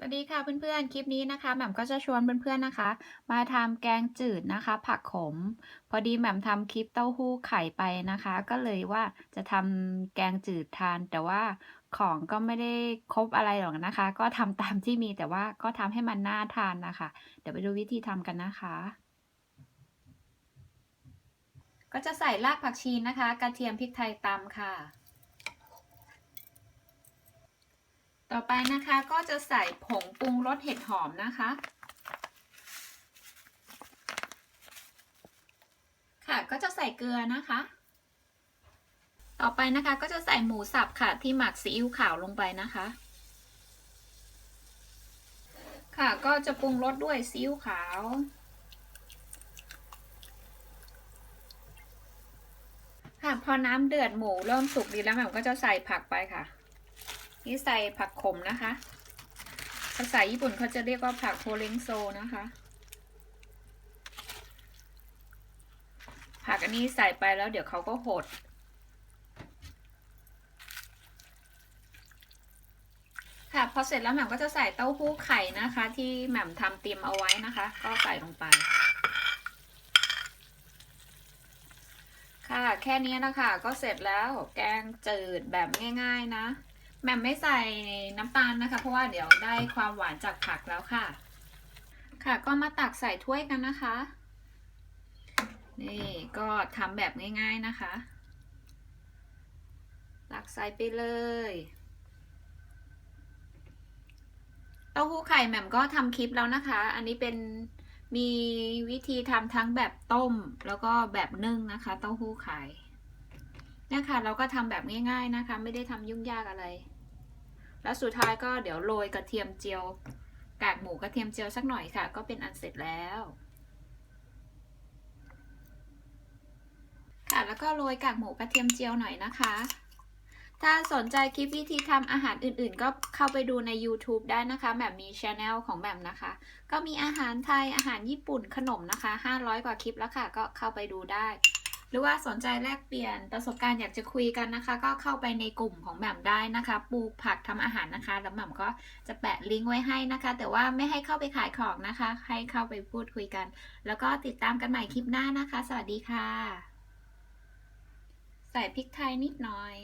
สวัสดีค่ะเพื่อนๆ คลิปนี้นะคะแหม่มก็จะชวนเพื่อนๆนะคะ มาทำแกงจืดนะคะ ผักขม พอดีแหม่มทำคลิปเต้าหู้ไข่ไปนะคะ ก็เลยว่าจะทำแกงจืดทาน แต่ว่าของก็ไม่ได้ครบอะไรหรอกนะคะ ก็ทำตามที่มีแต่ว่าก็ทำให้มันน่าทานนะคะ เดี๋ยวไปดูวิธีทำกันนะคะ ก็จะใส่รากผักชีนะคะ กระเทียมพริกไทยตำค่ะ ต่อไปนะคะก็จะใส่ผงปรุงรสเห็ดหอมนะคะ ค่ะก็จะใส่เกลือนะคะ ต่อไปนะคะก็จะใส่หมูสับค่ะที่หมักซีอิ๊วขาวลงไปนะคะ ค่ะก็จะปรุงรสด้วยซีอิ๊วขาวค่ะพอน้ำเดือดหมูเริ่มสุกดีแล้วแหม่มก็จะใส่ผักไปค่ะ นี่ใส่ผักขมนะคะ ภาษาญี่ปุ่นเขาจะเรียกว่าผักโพเลงโซนะคะ ผักอันนี้ใส่ไปแล้วเดี๋ยวเขาก็หด ค่ะพอเสร็จแล้วแหม่มก็จะใส่เต้าหู้ไข่นะคะ ที่แหม่มทำเตรียมเอาไว้นะคะ ก็ใส่ลงไปค่ะ แค่นี้นะคะ ก็เสร็จแล้วแกงจืดแบบง่าย ๆ นะ แหม่มไม่ใส่น้ำตาลนะคะ เพราะว่าเดี๋ยวได้ความหวานจากผักแล้วค่ะ ค่ะก็มาตักใส่ถ้วยกันนะคะ นี่ก็ทำแบบง่าย ๆนะคะ ตักใส่ไปเลยเต้าหู้ไข่แหม่มก็ทำคลิปแล้วนะคะ อันนี้เป็นมีวิธีทำทั้งแบบต้มแล้วก็แบบนึ่งนะคะ เต้าหู้ไข่ เนี่ยค่ะเราก็ทำแบบง่าย ๆนะคะ ไม่ได้ทำยุ่งยากอะไร แล้วสุดท้ายก็เดี๋ยวโรยกระเทียมเจียวกากหมูกระเทียมเจียวสักหน่อยค่ะ ก็เป็นอันเสร็จแล้ว ค่ะแล้วก็โรยกากหมูกระเทียมเจียวหน่อยนะคะ ถ้าสนใจคลิปวิธีทำอาหารอื่นๆ ก็เข้าไปดูใน YouTube ได้นะคะแบบมีช anel ของแบบนะคะ ก็มีอาหารไทยอาหารญี่ปุ่นขนมนะคะ 500 กว่าคลิปแล้วค่ะ ก็เข้าไปดูได้ หรือว่าสนใจแลกเปลี่ยนประสบการณ์อยากจะคุยกันนะคะ ก็เข้าไปในกลุ่มของแหม่มได้นะคะ ปลูกผักทำอาหารนะคะ แล้วแหม่มก็จะแปะลิงก์ไว้ให้นะคะ แต่ว่าไม่ให้เข้าไปขายของนะคะ ให้เข้าไปพูดคุยกัน แล้วก็ติดตามกันใหม่คลิปหน้านะคะ สวัสดีค่ะ ใส่พริกไทยนิดหน่อย